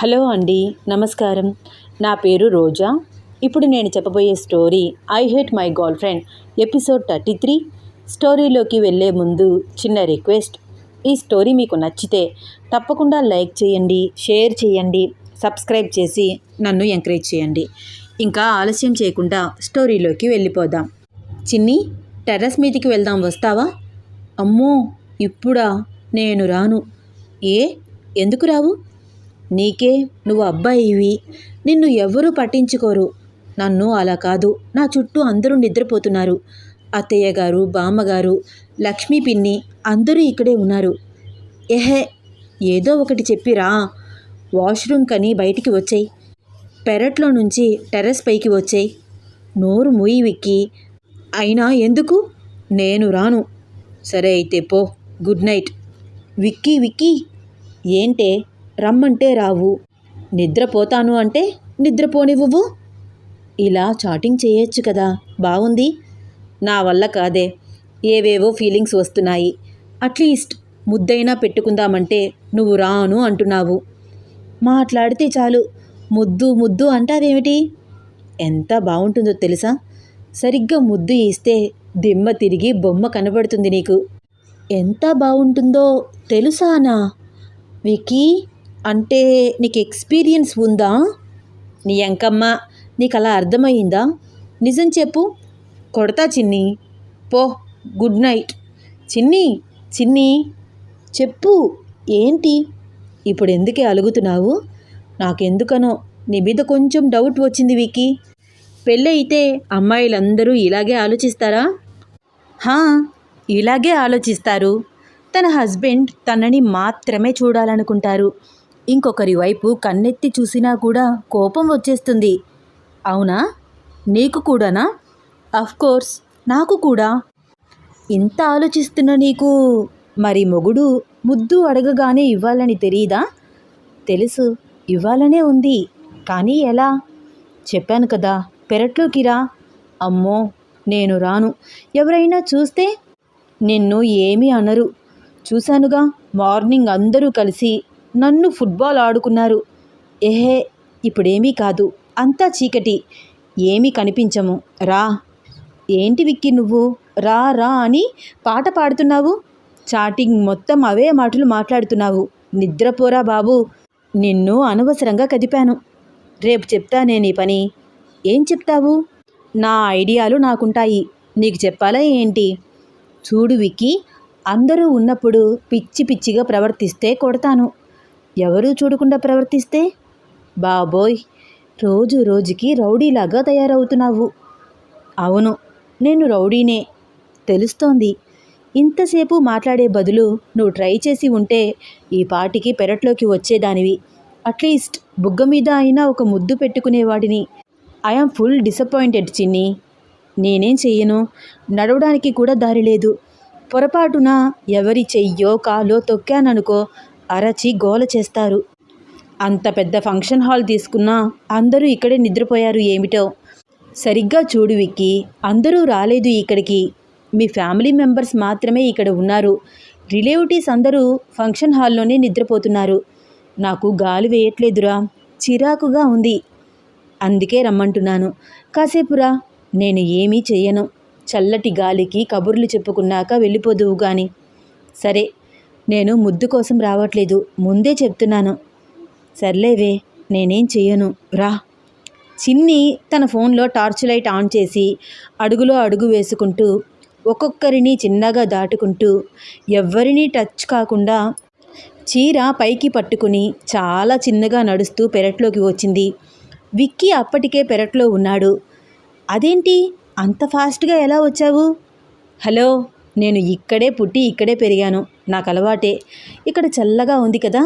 Hello అండి నమస్కారం. నా పేరు రోజా. ఇప్పుడు నేను చెప్పబోయే story I hate my girlfriend episode thirty three. స్టోరీలోకి వెళ్ళే ముందు చిన్న రిక్వెస్ట్. ఈ స్టోరీ మీకు నచ్చితే తప్పకుండా లైక్ చేయండి షేర్ చేయండి సబ్స్క్రైబ్ చేసి నన్ను ఎంకరేజ్ చేయండి. ఇంకా ఆలస్యం చేయకుండా స్టోరీలోకి వెళ్ళిపోదాం. చిన్ని టెర్రస్ మీదికి వెళ్దాం వస్తావా? అమ్మో ఇప్పుడా? నేను రాను. ఏ? ఎందుకు రావు? నీకే నువ్వు అబ్బాయివి. నిన్ను ఎవరూ పట్టించుకోరు. నన్ను అలా కాదు. నా చుట్టూ అందరూ నిద్రపోతున్నారు. అత్తయ్య గారు బామ్మగారు లక్ష్మీ పిన్ని అందరూ ఇక్కడే ఉన్నారు. ఎహే ఏదో ఒకటి చెప్పిరా వాష్రూమ్ కని బయటికి వచ్చాయి. పెరట్లో నుంచి టెర్రస్ పైకి వచ్చాయి. నోరు మూయి విక్కి. అయినా ఎందుకు? నేను రాను. సరే అయితే పో. Good night. Vicky Vicky. ఏంటే? రమ్మంటే రావు. నిద్రపోతాను అంటే నిద్రపోనివ్వు. ఇలా చాటింగ్ చేయొచ్చు కదా. బాగుంది నా వల్ల కాదే. ఏవేవో ఫీలింగ్స్ వస్తున్నాయి. అట్లీస్ట్ ముద్దైనా పెట్టుకుందామంటే నువ్వు రాను అంటున్నావు. మాట్లాడితే చాలు. ముద్దు ముద్దు అంటావేమిటి? ఎంత బాగుంటుందో తెలుసా? సరిగ్గా ముద్దు ఇస్తే దిమ్మ తిరిగి బొమ్మ కనబడుతుంది నీకు. ఎంత బాగుంటుందో తెలుసానా? వికీ అంటే నీకు ఎక్స్పీరియన్స్ ఉందా? నీ ఎంకమ్మ నీకు అలా అర్థమయ్యిందా? నిజం చెప్పు. కొడతా చిన్ని. పో గుడ్ నైట్. చిన్ని చిన్ని. చెప్పు. ఏంటి? ఇప్పుడు ఎందుకే అలుగుతున్నావు? నాకెందుకనో నీ మీద కొంచెం డౌట్ వచ్చింది వీకి పెళ్ళయితే అమ్మాయిలందరూ ఇలాగే ఆలోచిస్తారా? హా ఇలాగే ఆలోచిస్తారు. తన హస్బెండ్ తనని మాత్రమే చూడాలనుకుంటారు. ఇంకొకరి వైపు కన్నెత్తి చూసినా కూడా కోపం వచ్చేస్తుంది. అవునా? నీకు కూడానా? కోర్స్ నాకు కూడా. ఇంత ఆలోచిస్తున్న నీకు మరి మొగుడు ముద్దు అడగగానే ఇవ్వాలని తెలియదా తెలుసు ఇవ్వాలనే ఉంది. కానీ ఎలా? చెప్పాను కదా పెరట్లోకి రా. అమ్మో నేను రాను. ఎవరైనా చూస్తే నిన్ను ఏమీ అనరు. చూశానుగా మార్నింగ్ అందరూ కలిసి నన్ను ఫుట్బాల్ ఆడుకున్నారు. ఏహే ఇప్పుడేమీ కాదు. అంతా చీకటి. ఏమీ కనిపించము. రా. ఏంటి విక్కి నువ్వు? రా రా అని పాట పాడుతున్నావు? చాటింగ్ మొత్తం అవే మాటలు మాట్లాడుతున్నావు. నిద్రపోరా బాబు. నిన్ను అనవసరంగా కదిపాను. రేపు చెప్తా నేను ఈ పని. ఏం చెప్తావు? నా ఐడియాలు నాకుంటాయి. నీకు చెప్పాలా ఏంటి? చూడు విక్కి అందరూ ఉన్నప్పుడు పిచ్చి పిచ్చిగా ప్రవర్తిస్తే కొడతాను. ఎవరూ చూడకుండా ప్రవర్తిస్తే? బాబోయ్ రోజు రోజుకి రౌడీలాగా తయారవుతున్నావు. అవును నేను రౌడీనే. తెలుస్తోంది. ఇంతసేపు మాట్లాడే బదులు నువ్వు ట్రై చేసి ఉంటే ఈ పాటికి పెరట్లోకి వచ్చేదానివి. అట్లీస్ట్ బుగ్గ మీద అయినా ఒక ముద్దు పెట్టుకునేవాడిని ఐఎమ్ ఫుల్ డిసప్పాయింటెడ్ చిన్ని. నేనేం చెయ్యను? నడవడానికి కూడా దారి లేదు. పొరపాటున ఎవరి చెయ్యో కాలో తొక్కాననుకో అరచి గోల చేస్తారు. అంత పెద్ద ఫంక్షన్ హాల్ తీసుకున్నా అందరూ ఇక్కడే నిద్రపోయారు ఏమిటో. సరిగ్గా చూడు విక్కి అందరూ రాలేదు ఇక్కడికి. మీ ఫ్యామిలీ మెంబర్స్ మాత్రమే ఇక్కడ ఉన్నారు. రిలేటివ్స్ అందరూ ఫంక్షన్ హాల్లోనే నిద్రపోతున్నారు. నాకు గాలి వేయట్లేదురా చిరాకుగా ఉంది. అందుకే రమ్మంటున్నాను. కాసేపురా నేను ఏమీ చెయ్యను. చల్లటి గాలికి కబుర్లు చెప్పుకున్నాక వెళ్ళిపోదువు గాని. సరే నేను ముద్దు కోసం రావట్లేదు. ముందే చెప్తున్నాను. సర్లేవే నేనేం చెయ్యను. రా. చిన్ని తన ఫోన్లో టార్చ్ లైట్ ఆన్ చేసి అడుగులో అడుగు వేసుకుంటూ ఒక్కొక్కరిని చిన్నగా దాటుకుంటూ ఎవ్వరినీ టచ్ కాకుండా చీర పైకి పట్టుకుని చాలా చిన్నగా నడుస్తూ పెరట్లోకి వచ్చింది. విక్కీ అప్పటికే పెరట్లో ఉన్నాడు. అదేంటి? అంత ఫాస్ట్గా ఎలా వచ్చావు? హలో నేను ఇక్కడే పుట్టి ఇక్కడే పెరిగాను. నాకు అలవాటే. ఇక్కడ చల్లగా ఉంది కదా?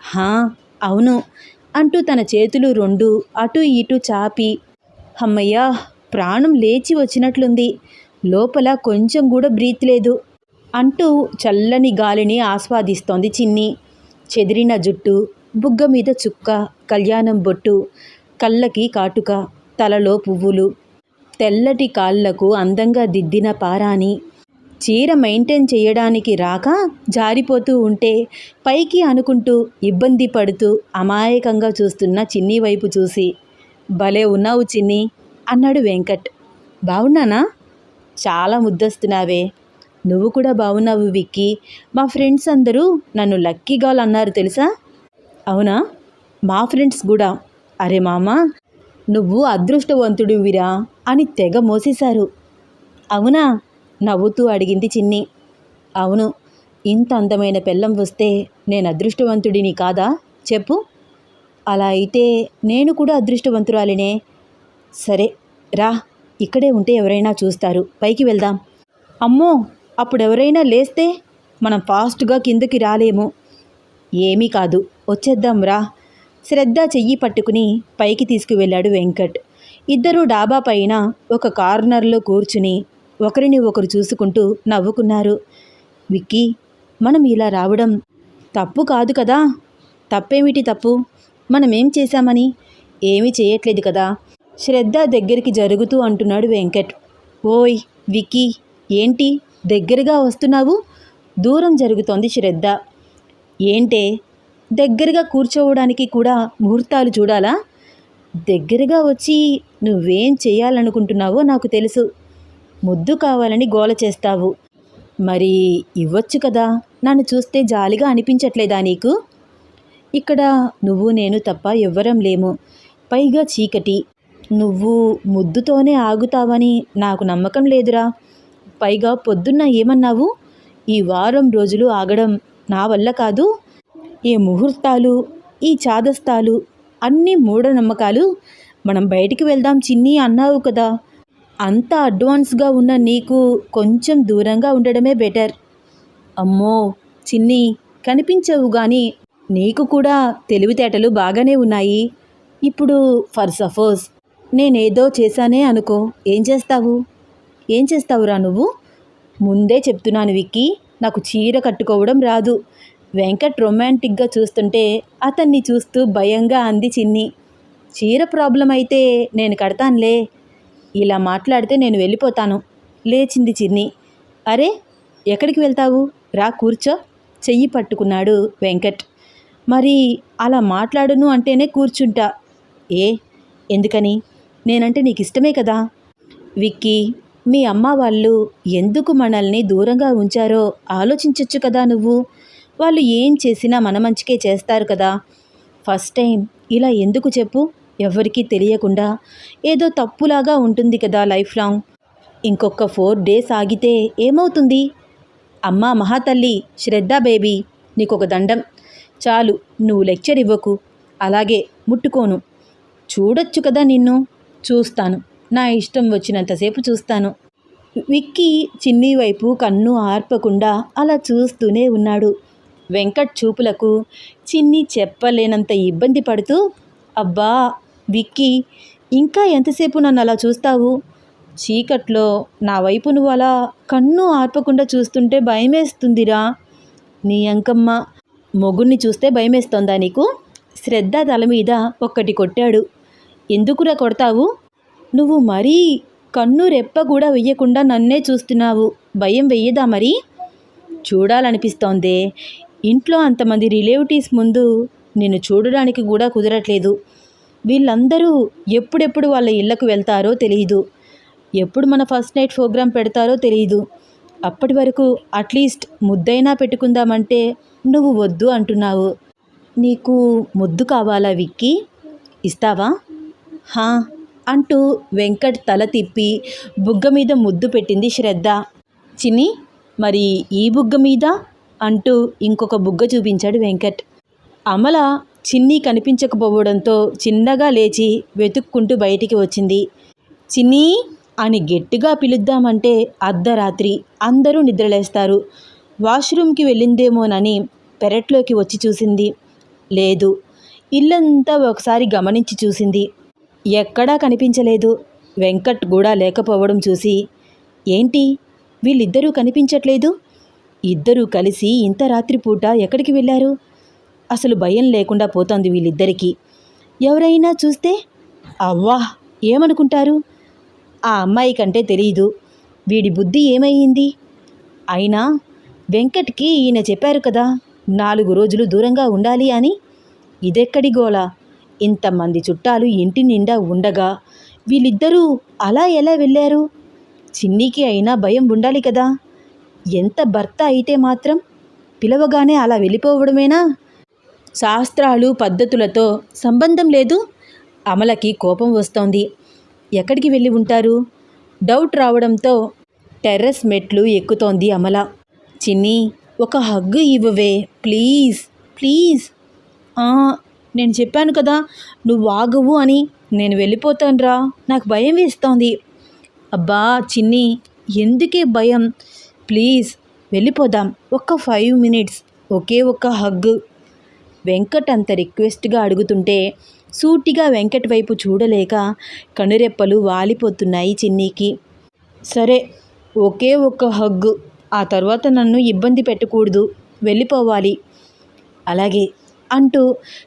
హా అవును. అంటూ తన చేతులు రెండు అటు ఇటు చాపి అమ్మయ్యా ప్రాణం లేచి వచ్చినట్లుంది. లోపల కొంచెం కూడా బ్రీత్ లేదు అంటూ చల్లని గాలిని ఆస్వాదిస్తోంది చిన్ని. చెదిరిన జుట్టు బుగ్గ మీద చుక్క కళ్యాణం బొట్టు కళ్ళకి కాటుక తలలో పువ్వులు తెల్లటి కాళ్ళకు అందంగా దిద్దిన పారాని చీర మెయింటైన్ చేయడానికి రాక జారిపోతూ ఉంటే పైకి అనుకుంటూ ఇబ్బంది పడుతూ అమాయకంగా చూస్తున్న చిన్ని వైపు చూసి భలే ఉన్నావు చిన్ని అన్నాడు వెంకట్. బాగున్నానా చాలా ముద్దస్తున్నావే. నువ్వు కూడా బాగున్నావు విక్కీ. మా ఫ్రెండ్స్ అందరూ నన్ను లక్కీ గాల్ అన్నారు తెలుసా? అవునా? మా ఫ్రెండ్స్ కూడా. అరే మామ నువ్వు అదృష్టవంతుడివిరా అని తెగ మోసేశారు. అవునా? నవ్వుతూ అడిగింది చిన్ని. అవును ఇంత అందమైన పెళ్ళం వస్తే నేను అదృష్టవంతుడిని కాదా? చెప్పు. అలా అయితే నేను కూడా అదృష్టవంతురాలినే. సరే రా ఇక్కడే ఉంటే ఎవరైనా చూస్తారు. పైకి వెళ్దాం. అమ్మో అప్పుడు ఎవరైనా లేస్తే మనం ఫాస్ట్గా కిందకి రాలేము. ఏమీ కాదు వచ్చేద్దాం రా. శ్రద్ధ చెయ్యి పట్టుకుని పైకి తీసుకువెళ్ళాడు వెంకట్. ఇద్దరూ డాబా పైన ఒక కార్నర్లో కూర్చుని ఒకరిని ఒకరు చూసుకుంటూ నవ్వుకున్నారు. విక్కీ మనం ఇలా రావడం తప్పు కాదు కదా? తప్పేమిటి తప్పు? మనం ఏం చేశామని? ఏమీ చేయట్లేదు కదా? శ్రద్ధ దగ్గరికి జరుగుతూ అంటున్నాడు వెంకట్. ఓయ్ విక్కీ ఏంటి? దగ్గరగా వస్తున్నావు? దూరం జరుగుతోంది శ్రద్ధ. ఏంటే? దగ్గరగా కూర్చోవడానికి కూడా ముహూర్తాలు చూడాలా? దగ్గరగా వచ్చి నువ్వేం చేయాలనుకుంటున్నావో నాకు తెలుసు. ముద్దు కావాలని గోల చేస్తావు. మరి ఇవ్వచ్చు కదా? నన్ను చూస్తే జాలిగా అనిపించట్లేదా నీకు? ఇక్కడ నువ్వు నేను తప్ప ఎవ్వరం లేము. పైగా చీకటి. నువ్వు ముద్దుతోనే ఆగుతావని నాకు నమ్మకం లేదురా. పైగా పొద్దున్న ఏమన్నావు? ఈ వారం రోజులు ఆగడం నా వల్ల కాదు. ఈ ముహూర్తాలు ఈ చాదస్తాలు అన్ని మూఢనమ్మకాలు. మనం బయటికి వెళ్దాం చిన్ని అన్నావు కదా. అంత అడ్వాన్స్గా ఉన్న నీకు కొంచెం దూరంగా ఉండడమే బెటర్. అమ్మో చిన్ని కనిపించవు కానీ నీకు కూడా తెలివితేటలు బాగానే ఉన్నాయి. ఇప్పుడు ఫర్ సపోజ్ నేనేదో చేశానే అనుకో ఏం చేస్తావు? ఏం చేస్తావురా నువ్వు? ముందే చెప్తున్నాను విక్కీ నాకు చీర కట్టుకోవడం రాదు. వెంకట్ రొమాంటిక్గా చూస్తుంటే అతన్ని చూస్తూ భయంగా అంది చిన్ని. చీర ప్రాబ్లం అయితే నేను కడతానులే ఇలా మాట్లాడితే నేను వెళ్ళిపోతాను. లేచింది చిన్ని. అరే ఎక్కడికి వెళ్తావు? రా కూర్చో. చెయ్యి పట్టుకున్నాడు వెంకట్. మరి అలా మాట్లాడును అంటేనే కూర్చుంటా. ఏ ఎందుకని? నేనంటే నీకు ఇష్టమే కదా. విక్కీ మీ అమ్మ వాళ్ళు ఎందుకు మనల్ని దూరంగా ఉంచారో ఆలోచించవచ్చు కదా నువ్వు. వాళ్ళు ఏం చేసినా మన మంచికే చేస్తారు కదా. ఫస్ట్ టైం ఇలా ఎందుకు చెప్పు? ఎవరికీ తెలియకుండా ఏదో తప్పులాగా ఉంటుంది కదా లైఫ్ లాంగ్. ఇంకొక ఫోర్ డేస్ ఆగితే ఏమవుతుంది? అమ్మా మహాతల్లి శ్రద్ధ బేబీ నీకొక దండం. చాలు నువ్వు లెక్చర్ ఇవ్వకు. అలాగే ముట్టుకోను. చూడొచ్చు కదా నిన్ను. చూస్తాను. నా ఇష్టం వచ్చినంతసేపు చూస్తాను. విక్కీ చిన్ని వైపు కన్ను ఆర్పకుండా అలా చూస్తూనే ఉన్నాడు. వెంకట్ చూపులకు చిన్ని చెప్పలేనంత ఇబ్బంది పడుతూ అబ్బా విక్కీ ఇంకా ఎంతసేపు నన్ను అలా చూస్తావు? చీకట్లో నా వైపు నువ్వు అలా కన్ను ఆర్పకుండా చూస్తుంటే భయమేస్తుందిరా. నీ అంకమ్మ మొగుణ్ణి చూస్తే భయమేస్తోందా నీకు? శ్రద్ధ తల మీద ఒక్కటి కొట్టాడు. ఎందుకురా కొడతావు? నువ్వు మరీ కన్ను రెప్ప కూడా వెయ్యకుండా నన్నే చూస్తున్నావు. భయం వెయ్యదా మరి? చూడాలనిపిస్తోందే. ఇంట్లో అంతమంది రిలేటివ్స్ ముందు నిన్ను చూడడానికి కూడా కుదరట్లేదు. వీళ్ళందరూ ఎప్పుడెప్పుడు వాళ్ళ ఇళ్ళకు వెళ్తారో తెలియదు ఎప్పుడు మన ఫస్ట్ నైట్ ప్రోగ్రాం పెడతారో తెలియదు అప్పటి వరకు అట్లీస్ట్ ముద్దైనా పెట్టుకుందామంటే నువ్వు వద్దు అంటున్నావు. నీకు ముద్దు కావాలా విక్కీ? ఇస్తావా? హా అంటూ వెంకట్ తల తిప్పి బుగ్గ మీద ముద్దు పెట్టింది శ్రద్ధ. చిన్ని మరి ఈ బుగ్గ మీద? అంటూ ఇంకొక బుగ్గ చూపించాడు వెంకట్. అమల చిన్ని కనిపించకపోవడంతో చిన్నగా లేచి వెతుక్కుంటూ బయటికి వచ్చింది. చిన్ని అని గట్టిగా పిలుద్దామంటే అర్ధరాత్రి అందరూ నిద్రలేస్తారు. వాష్రూమ్కి వెళ్ళిందేమోనని పెరట్లోకి వచ్చి చూసింది. లేదు ఇల్లంతా ఒకసారి గమనించి చూసింది. ఎక్కడా కనిపించలేదు. వెంకట్ కూడా లేకపోవడం చూసి ఏంటి వీళ్ళిద్దరూ కనిపించట్లేదు? ఇద్దరూ కలిసి ఇంత రాత్రిపూట ఎక్కడికి వెళ్ళారు? అసలు భయం లేకుండా పోతోంది వీళ్ళిద్దరికీ. ఎవరైనా చూస్తే అవ్వా ఏమనుకుంటారు? ఆ అమ్మాయి కంటే తెలియదు వీడి బుద్ధి ఏమయ్యింది? అయినా వెంకట్కి ఈయన చెప్పారు కదా నాలుగు రోజులు దూరంగా ఉండాలి అని. ఇదెక్కడి గోల ఇంతమంది చుట్టాలు ఇంటి నిండా ఉండగా వీళ్ళిద్దరూ అలా ఎలా వెళ్ళారు? చిన్నికి అయినా భయం ఉండాలి కదా. ఎంత భర్త అయితే మాత్రం పిలవగానే అలా వెళ్ళిపోవడమేనా? శాస్త్రాలు పద్ధతులతో సంబంధం లేదు. అమలకి కోపం వస్తోంది. ఎక్కడికి వెళ్ళి ఉంటారు? డౌట్ రావడంతో టెర్రస్ మెట్లు ఎక్కుతోంది అమల. చిన్ని ఒక హగ్గు ఇవ్వవే. Please please. నేను చెప్పాను కదా నువ్వు ఆగవు అని. నేను వెళ్ళిపోతానురా. నాకు భయం వేస్తోంది. అబ్బా చిన్ని ఎందుకే భయం? ప్లీజ్ వెళ్ళిపోదాం. ఒక్క ఫైవ్ మినిట్స్. ఒకే ఒక్క హగ్గు వెంకట్ అంత రిక్వెస్ట్గా అడుగుతుంటే సూటిగా వెంకట్ వైపు చూడలేక కనురెప్పలు వాలిపోతున్నాయి చిన్నీకి. సరే ఒకే ఒక్క హగ్ ఆ తర్వాత నన్ను ఇబ్బంది పెట్టకూడదు వెళ్ళిపోవాలి. అలాగే అంటూ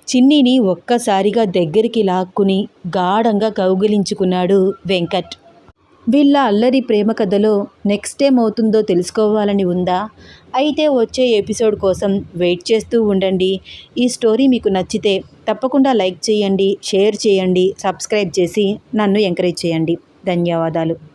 చిన్నీని ఒక్కసారిగా దగ్గరికి లాక్కుని గాఢంగా కౌగిలించుకున్నాడు వెంకట్. వీళ్ళ అల్లరి ప్రేమ కథలో నెక్స్ట్ ఏం అవుతుందో తెలుసుకోవాలని ఉందా? అయితే వచ్చే ఎపిసోడ్ కోసం వెయిట్ చేస్తూ ఉండండి. ఈ స్టోరీ మీకు నచ్చితే తప్పకుండా లైక్ చేయండి షేర్ చేయండి సబ్స్క్రైబ్ చేసి నన్ను ఎంకరేజ్ చేయండి. ధన్యవాదాలు.